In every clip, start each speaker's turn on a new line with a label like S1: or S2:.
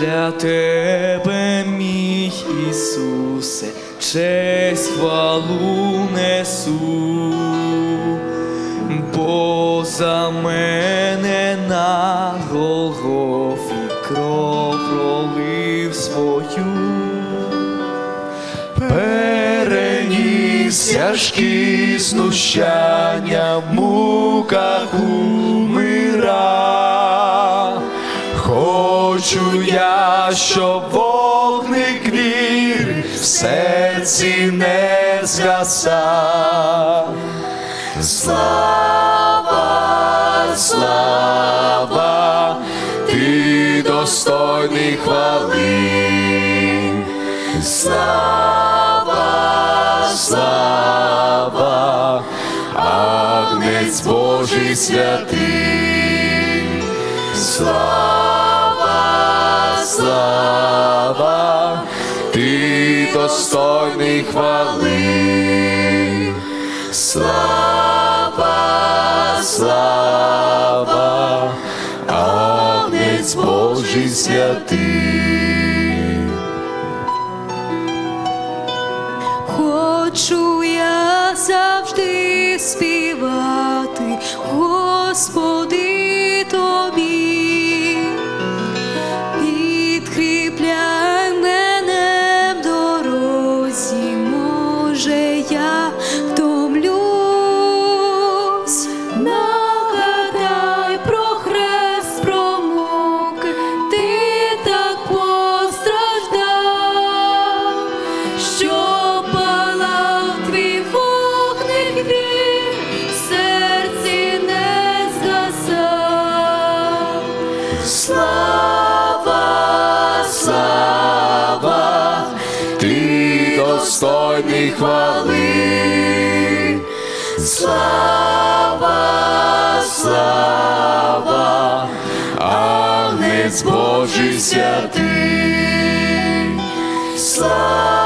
S1: Для тебе, мій Ісусе, честь хвалу несу, бо за мене на Голгофі кров пролив свою. Переніс тяжкі знущання в муках Хочу я, щоб вогник віри в серці не згасав. Слава, слава, ти достойний хвали. Слава, слава, Агнець Божий святий. Слава, слава, ти достойний хвали. Слава, слава, Агнець Божий святий.
S2: Хочу я завжди співати, що палав твій серці не згасав.
S1: Хвали. Слава, слава, Агнець Божий святий. Слава,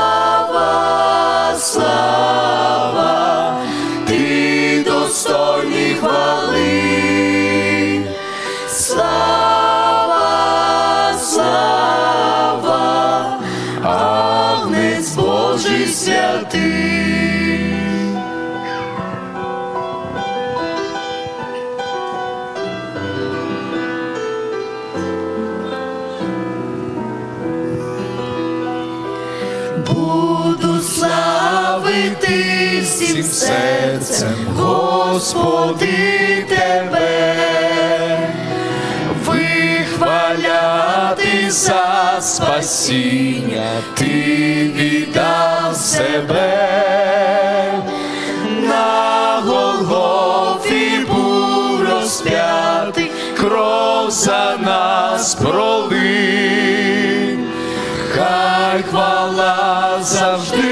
S1: святий. Буду славити всім серцем, Господи, Тебе, вихваляти за спасіння, Ти віддав себе. Кров за нас пролив. Хай хвала завжди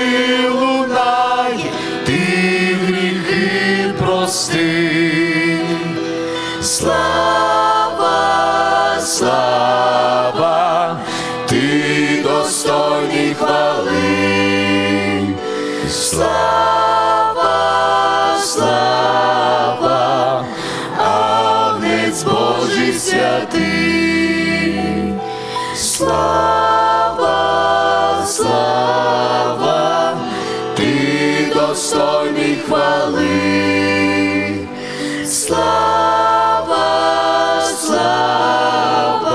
S1: Слава, слава, ти достойний хвали. Слава, слава,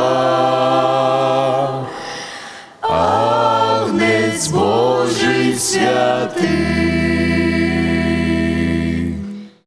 S1: Агнець Божий святий.